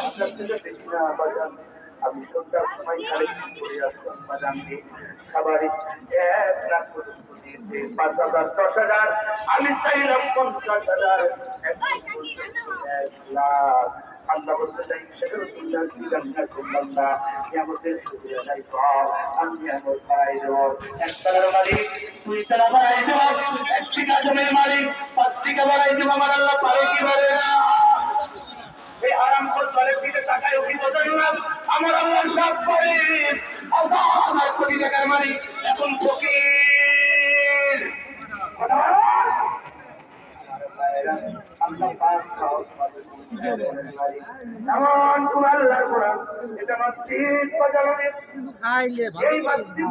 আপনার থেকে দেখি না আমি সন্ধ্যার সময় কালেকশন করে পাঁচ হাজার দশ হাজার আমি চাইলাম পঞ্চাশ হাজার এক লাখ আল্লাহ বলতে চাই না আমাদের সুবিধা নাই পাও আমি আমার ভাই এক টাকার মালিক দুই টাকা বাড়াই দেব এক টাকা জমির মালিক। পাঁচ বাড়াই দেব আমার আল্লাহ পারে কি পারে না? এই আরাম করে দিতে টাকায় উঠি বোঝেন না। আমার আল্লাহ সব করে। আমার কোটি টাকার মালিক এখন ফকির। এমন তোমার এই মসজিদ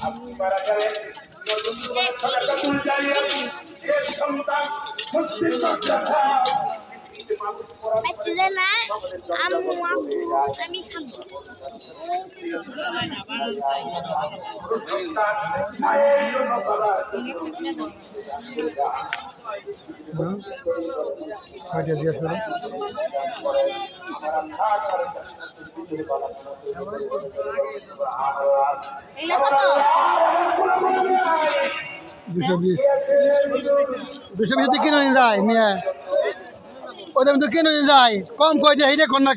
আপনি মারা গেলেন আমি খাব জিজ্ঞেস দুশো বিশ দুশো বিশ তো কিনে যায় মেয়ে ওটা তো কিনে যায় কম কই যে কর না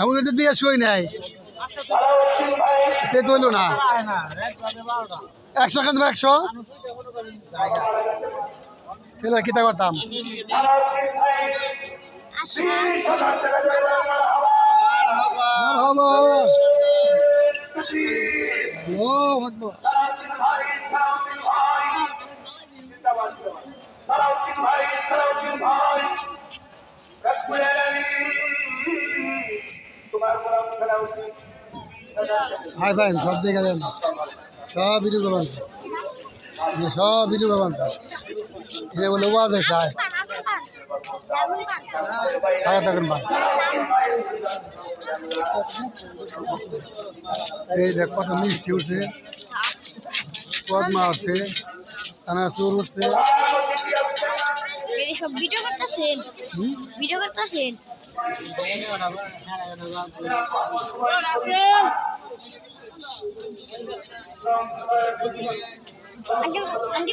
আমি তো দিয়ে শুই নাই তে তুইলো না একশো কেন একশো কিতা করতাম। হাই ফাইন সব দেখে দেন সব ভিডিও করবেন সব ভিডিও করবেন বলে ওয়াজ আয়। টাকা থাকেন ভাই এই দেখ কত মিষ্টি উঠছে। পদ্মা উঠছে চানাচুর উঠছে। এই সব ভিডিও করতেছেন? ভিডিও করতেছেন? আন্টি আন্টি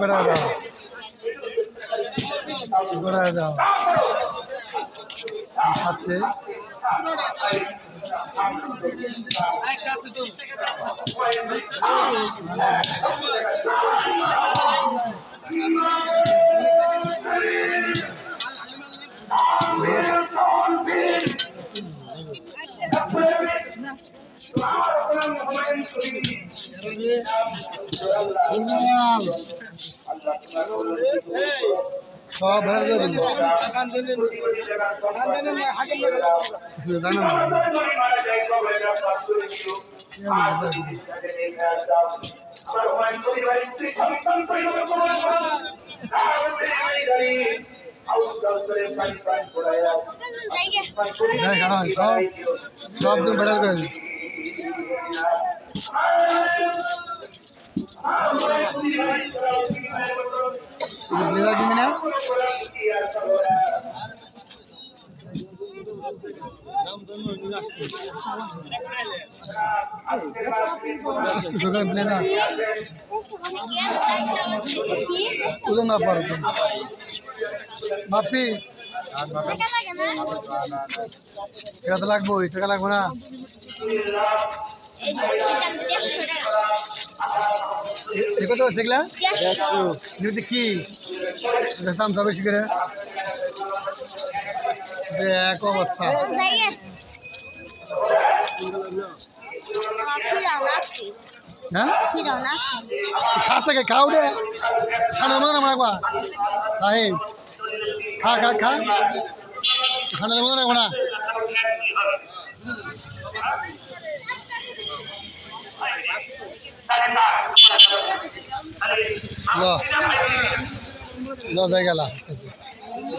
বেড়া দাও বেড়া দাও খাচ্ছে সব ভেড়া দিয়ে দিল কিছু জানা না জায়গা সব দিন ভেড়া করে। লিভার দিবি না না টাকা তো লাগবো টাকা না। দেড়শো টাকা এ কত হচ্ছে যদি কি? এটা দাম সব বেশি করে। এটা এক অবস্থা। হ্যাঁ? খাস থেকে খাও রে খানা মনে রাখবা সাহেব খা খা খা। খানা মনে রাখব না ল। ল, যাই গেল।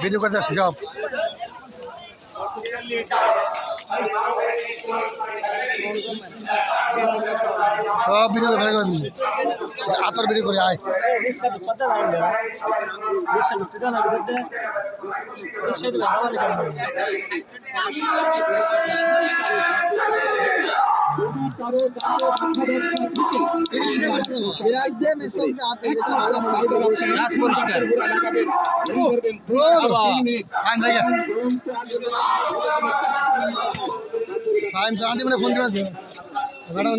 ভিডিও করতে আসছি সব সব ভিডিও করে বের করে দিবি আতর ভিডিও করে আয় রাত পরিষ্কার টাইম থাকে টাইম জানাতে মানে ফোন দিয়েছে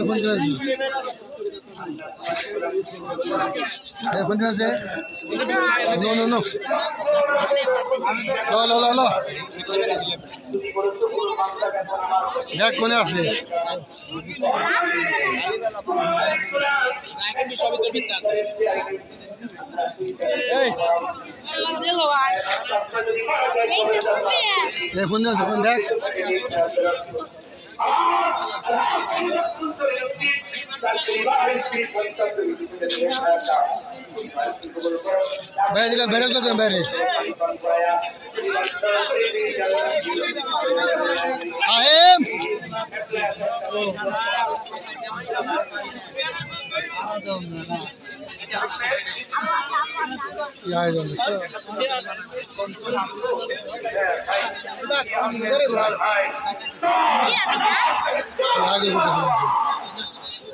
ফোন দিয়েছে ফোন দিয়েছে নো নো নো। লো দেখ কোনে আছে? দিয়েছে ফোন দেখ। বাইরে দিলাম বেরো তো বাইরে। আহিম! দেখছ জি আমি না